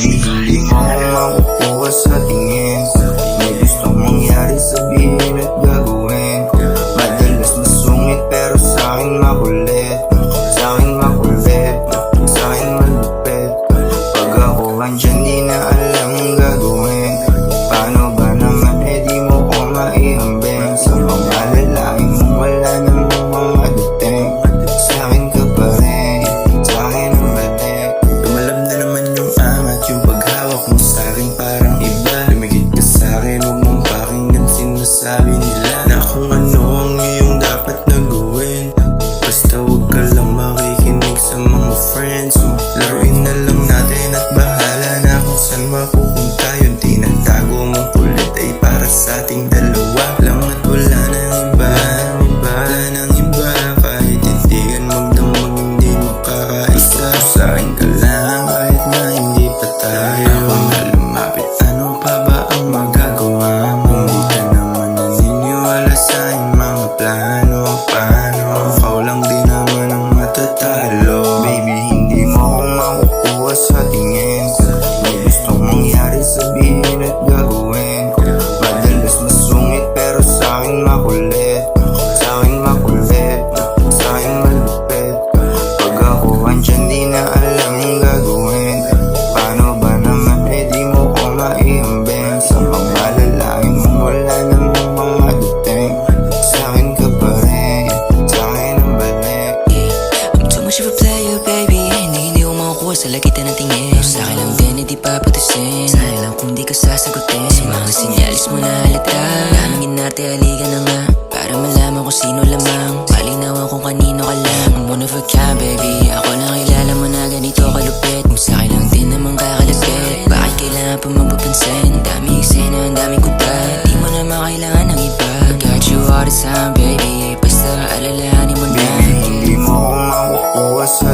Di ko na makukuha sa tingin. May gustong mangyari sabihin at I don't. Even papatusin Sayang lang kung di ka sasagutin. Sa mga sinyalis mo na halata Daming inate halika na nga. Para malaman ko sino lamang. Malinawan kung kanino ka lang. I'm one of a kind baby. Ako nakilala mo na ganito kalupit. Kung sa'kin lang din naman kakalapit. Bakit kailangan pa mapapansin Daming eksena, ang daming kuta Di mo naman kailangan ng iba. I got you all the time baby. Basta alalahanin mo na. Baby, hindi mo ako makukuha sa